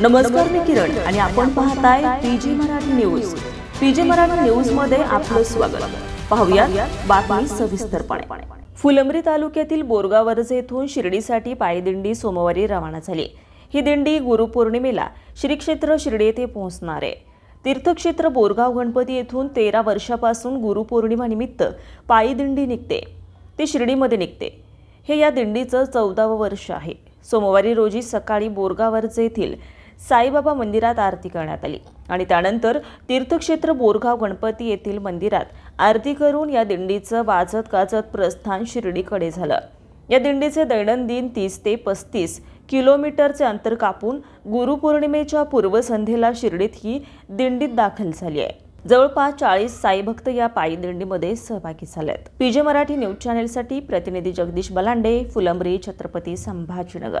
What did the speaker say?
नमस्कार मी किरण आणि आपण पाहताय PG Marathi news. PG Marathi न्यूजमध्ये आपलं स्वागत. पाहूया बातमी सविस्तरपणे. फुलंब्री तालुक्यातील बोरगावरज येथून शिर्डीसाठी पायदिंडी सोमवारी रवाना झाली. ही दिंडी गुरुपौर्णिमेला श्री क्षेत्र शिर्डी येथे पोहोचणार आहे. तीर्थक्षेत्र बोरगाव गणपती येथून तेरा वर्षापासून गुरुपौर्णिमानिमित्त पायी दिंडी निघते. ते शिर्डीमध्ये निघते. हे या दिंडीचं चौदावं वर्ष आहे. सोमवारी रोजी सकाळी बोरगावरचे येथील साईबाबा मंदिरात आरती करण्यात आली. आणि त्यानंतर तीर्थक्षेत्र बोरगाव गणपती येथील मंदिरात आरती करून या दिंडीचं वाजत गाजत प्रस्थान शिर्डीकडे झालं. या दिंडीचे दैनंदिन तीस ते पस्तीस किलोमीटरचे अंतर कापून गुरुपौर्णिमेच्या पूर्वसंध्येला शिर्डीत ही दिंडीत दाखल झाली आहे. जवळपास चाळीस साईभक्त या पायी दिंडीमध्ये सहभागी झालेत. पीजे मराठी न्यूज चॅनेलसाठी प्रतिनिधी जगदीश बलांडे फुलंब्री छत्रपती संभाजीनगर.